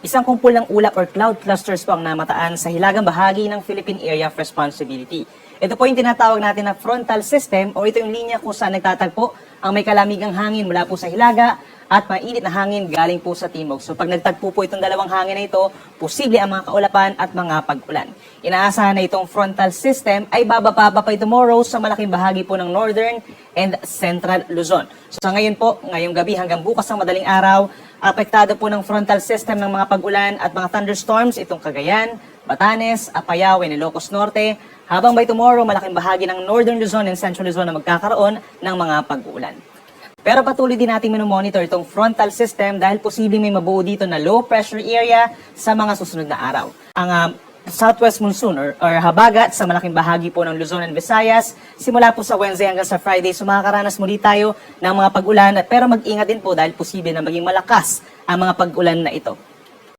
Isang kumpul ng ulap or cloud clusters po ang namataan sa hilagang bahagi ng Philippine Area of Responsibility. Ito po yung tinatawag natin na frontal system o ito yung linya kung saan nagtatagpo ang may kalamigang hangin mula po sa hilaga at mainit na hangin galing po sa timog. So pag nagtagpo po itong dalawang hangin na ito, posible ang mga kaulapan at mga pag-ulan. Inaasahan na itong frontal system ay bababa pa pa tomorrow sa malaking bahagi po ng northern and central Luzon. So sa ngayon po, ngayong gabi hanggang bukas ng madaling araw, apektado po ng frontal system ng mga pag-ulan at mga thunderstorms itong Cagayan, Batanes, Apayao, Ilocos Norte, habang by tomorrow, malaking bahagi ng Northern Luzon and Central Luzon na magkakaroon ng mga pag-uulan. Pero patuloy din natin minomonitor itong frontal system dahil posibleng may mabuo dito na low pressure area sa mga susunod na araw. Ang ah, southwest monsoon or, or habagat sa malaking bahagi po ng Luzon and Visayas, simula po sa Wednesday hanggang sa Friday, so makakaranas muli tayo ng mga pag-ulan at pero mag-ingat din po dahil posible na maging malakas ang mga pag-ulan na ito.